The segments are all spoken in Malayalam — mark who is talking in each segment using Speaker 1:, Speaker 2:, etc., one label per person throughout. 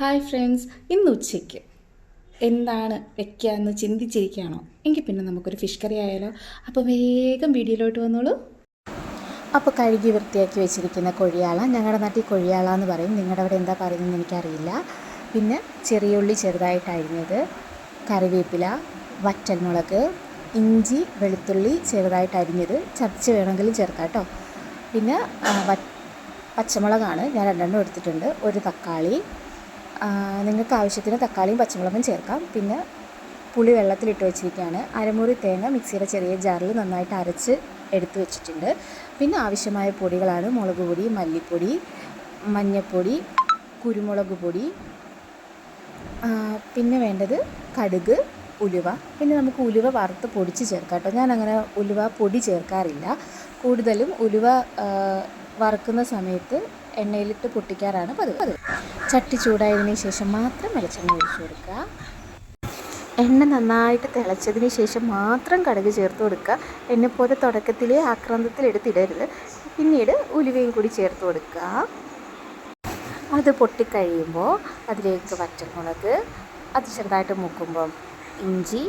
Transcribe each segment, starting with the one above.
Speaker 1: ഹായ് ഫ്രണ്ട്സ് ഇന്ന് ഉച്ചയ്ക്ക് എന്താണ് വെക്കുക എന്ന് ചിന്തിച്ചിരിക്കുകയാണോ? എങ്കിൽ പിന്നെ നമുക്കൊരു ഫിഷ് കറി ആയാലോ? അപ്പോൾ വേഗം വീഡിയോയിലോട്ട് വന്നോളൂ. അപ്പോൾ കഴുകി വൃത്തിയാക്കി വെച്ചിരിക്കുന്ന കൊഴിയാള. ഞങ്ങളുടെ നാട്ടിൽ കൊഴിയാള എന്ന് പറയും. നിങ്ങളുടെ അവിടെ എന്താ പറയുന്നതെന്ന് എനിക്കറിയില്ല. പിന്നെ ചെറിയ ഉള്ളി ചെറുതായിട്ട് അരിഞ്ഞത് കറിവേപ്പില വറ്റൽമുളക് ഇഞ്ചി വെളുത്തുള്ളി ചെറുതായിട്ട് അരിഞ്ഞത് ചതച്ച് വേണമെങ്കിലും ചേർക്കാം കേട്ടോ. പിന്നെ പച്ചമുളകാണ്. ഞാൻ രണ്ടെണ്ണം എടുത്തിട്ടുണ്ട്. ഒരു തക്കാളി നിങ്ങൾക്ക് ആവശ്യത്തിന് തക്കാളിയും പച്ചമുളകും ചേർക്കാം. പിന്നെ പുളി വെള്ളത്തിലിട്ട് വെച്ചിരിക്കുകയാണ്. അരമുറി തേങ്ങ മിക്സിയുടെ ചെറിയ ജാറിൽ നന്നായിട്ട് അരച്ച് എടുത്തു വെച്ചിട്ടുണ്ട്. പിന്നെ ആവശ്യമായ പൊടികളാണ് മുളക് പൊടി മല്ലിപ്പൊടി മഞ്ഞൾപ്പൊടി കുരുമുളക് പൊടി പിന്നെ വേണ്ടത് കടുക് ഉലുവ. പിന്നെ നമുക്ക് ഉലുവ വറുത്ത് പൊടിച്ച് ചേർക്കാം കേട്ടോ. ഞാനങ്ങനെ ഉലുവ പൊടി ചേർക്കാറില്ല. കൂടുതലും ഉലുവ വറുക്കുന്ന സമയത്ത് എണ്ണയിലിട്ട് പൊട്ടിക്കാറാണ് പതിവ്. ചട്ടി ചൂടായതിനു ശേഷം മാത്രം വെളിച്ചെണ്ണ ഒഴിച്ചു കൊടുക്കുക. എണ്ണ നന്നായിട്ട് തിളച്ചതിന് ശേഷം മാത്രം കടുക് ചേർത്ത് കൊടുക്കുക. എന്നെപ്പോലെ തുടക്കത്തിൽ ആക്രാന്തത്തിൽ എടുത്തിടരുത്. പിന്നീട് ഉലുവയും കൂടി ചേർത്ത് കൊടുക്കുക. അത് പൊട്ടിക്കഴിയുമ്പോൾ അതിലേക്ക് പച്ചമുളക് അത് ചെറുതായിട്ട് മുക്കുമ്പം ഇഞ്ചി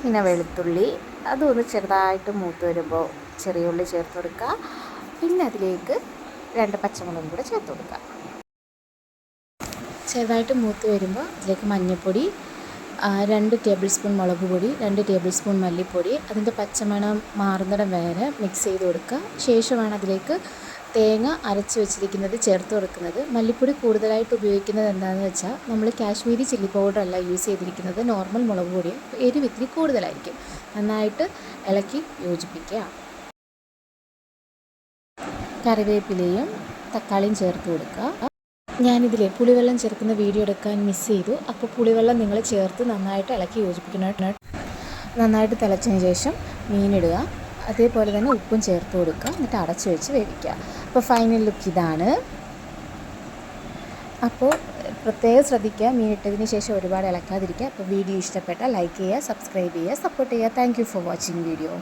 Speaker 1: പിന്നെ വെളുത്തുള്ളി അതൊന്ന് ചെറുതായിട്ട് മൂത്ത് വരുമ്പോൾ ചെറിയ ഉള്ളി ചേർത്ത് കൊടുക്കുക. പിന്നെ അതിലേക്ക് രണ്ട് പച്ചമുളകും കൂടെ ചേർത്ത് കൊടുക്കുക ചെറുതായിട്ട് മൂത്ത് വരുമ്പോൾ അതിലേക്ക് മഞ്ഞൾപ്പൊടി രണ്ട് ടേബിൾ സ്പൂൺ മുളക് പൊടി രണ്ട് ടേബിൾ സ്പൂൺ മല്ലിപ്പൊടി അതിന്റെ പച്ചമണം മാറുന്നിടം വരെ മിക്സ് ചെയ്ത് കൊടുക്കുക. ശേഷമാണ് അതിലേക്ക് തേങ്ങ അരച്ച് വെച്ചിരിക്കുന്നത് ചേർത്ത് കൊടുക്കുന്നത്. മല്ലിപ്പൊടി കൂടുതലായിട്ട് ഉപയോഗിക്കുന്നത് എന്താണെന്ന് വെച്ചാൽ നമ്മൾ കാശ്മീരി ചില്ലി പൗഡർ അല്ല യൂസ് ചെയ്തിരിക്കുന്നത്. നോർമൽ മുളക് പൊടിയും എരിവ് ഇത്തിരി കൂടുതലായിരിക്കും. നന്നായിട്ട് ഇളക്കി യോജിപ്പിക്കുക. കറിവേപ്പിലയും തക്കാളിയും ചേർത്ത് കൊടുക്കുക. ഞാനിതിൽ പുളിവെള്ളം ചേർക്കുന്ന വീഡിയോ എടുക്കാൻ മിസ് ചെയ്തു. അപ്പോൾ പുളിവെള്ളം നിങ്ങൾ ചേർത്ത് നന്നായിട്ട് ഇളക്കി യോജിപ്പിക്കണം നന്നായിട്ട് തിളച്ചതിന് ശേഷം മീനിടുക അതേപോലെ തന്നെ ഉപ്പും ചേർത്ത് കൊടുക്കുക. എന്നിട്ട് അടച്ചു വെച്ച് വേവിക്കുക. അപ്പോൾ ഫൈനൽ ലുക്ക് ഇതാണ്. അപ്പോൾ പ്രത്യേകം ശ്രദ്ധിക്കുക. മീനിട്ടതിന് ശേഷം ഒരുപാട് ഇളക്കാതിരിക്കുക. അപ്പോൾ വീഡിയോ ഇഷ്ടപ്പെട്ടാൽ ലൈക്ക് ചെയ്യുക സബ്സ്ക്രൈബ് ചെയ്യുക സപ്പോർട്ട് ചെയ്യുക. Thank for watching video